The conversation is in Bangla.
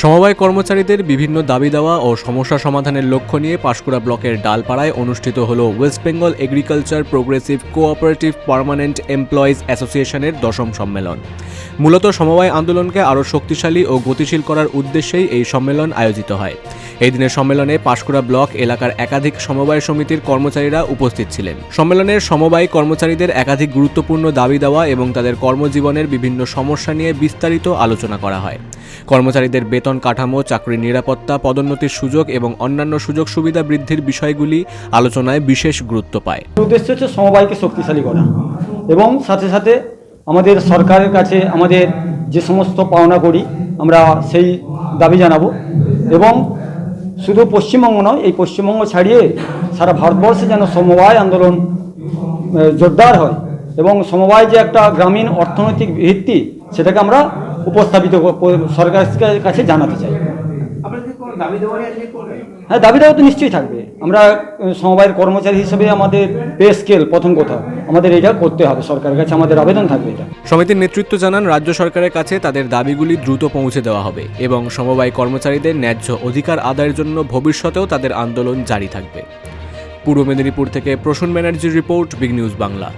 সমবায় কর্মচারীদের বিভিন্ন দাবি দেওয়া ও সমস্যা সমাধানের লক্ষ্য নিয়ে পাঁশকুড়া ব্লকের ডালপাড়ায় অনুষ্ঠিত হল West Bengal agriculture progressive cooperative permanent employees অ্যাসোসিয়েশনের দশম সম্মেলন। মূলত সমবায় আন্দোলনকে আরও শক্তিশালী ও গতিশীল করার উদ্দেশ্যেই এই সম্মেলন আয়োজিত হয়। এই দিনের সম্মেলনে পাঁশকুড়া ব্লক এলাকার একাধিক সমবায় সমিতির কর্মচারীরা উপস্থিত ছিলেন। সম্মেলনের সমবায় কর্মচারীদের একাধিক গুরুত্বপূর্ণ দাবি দেওয়া এবং তাদের কর্মজীবনের বিভিন্ন সমস্যা নিয়ে বিস্তারিত আলোচনা করা হয়। কর্মচারীদের বেতন কাঠামো, চাকরির নিরাপত্তা, পদোন্নতির সুযোগ এবং অন্যান্য সুযোগ সুবিধা বৃদ্ধির বিষয়গুলি আলোচনায় বিশেষ গুরুত্ব পায়। উদ্দেশ্য হচ্ছে সমবায়কে শক্তিশালী করা এবং সাথে সাথে আমাদের সরকারের কাছে আমাদের যে সমস্ত পাওনা করি আমরা সেই দাবি জানাব এবং শুধু পশ্চিমবঙ্গ নয় এই পশ্চিমবঙ্গ ছাড়িয়ে সারা ভারতবর্ষে যেন সমবায় আন্দোলন জোরদার হয় এবং সমবায় যে একটা গ্রামীণ অর্থনৈতিক ভিত্তি সেটাকে আমরা উপস্থাপিত সরকারের কাছে জানাতে চাই। হ্যাঁ দাবি দেওয়া তো নিশ্চয়ই থাকবে। আমরা সমবায়ের কর্মচারী হিসেবে আমাদের পে স্কেল প্রথম কথা। আমাদের এটা করতে হবে, সরকারের কাছে আমাদের আবেদন থাকবে এটা। সমিতির নেতৃত্ব জানান, রাজ্য সরকারের কাছে তাদের দাবিগুলি দ্রুত পৌঁছে দেওয়া হবে এবং সমবায় কর্মচারীদের ন্যায্য অধিকার আদায়ের জন্য ভবিষ্যতেও তাদের আন্দোলন জারি থাকবে। পূর্ব মেদিনীপুর থেকে প্রসূন ব্যানার্জির রিপোর্ট, বিগ নিউজ বাংলা।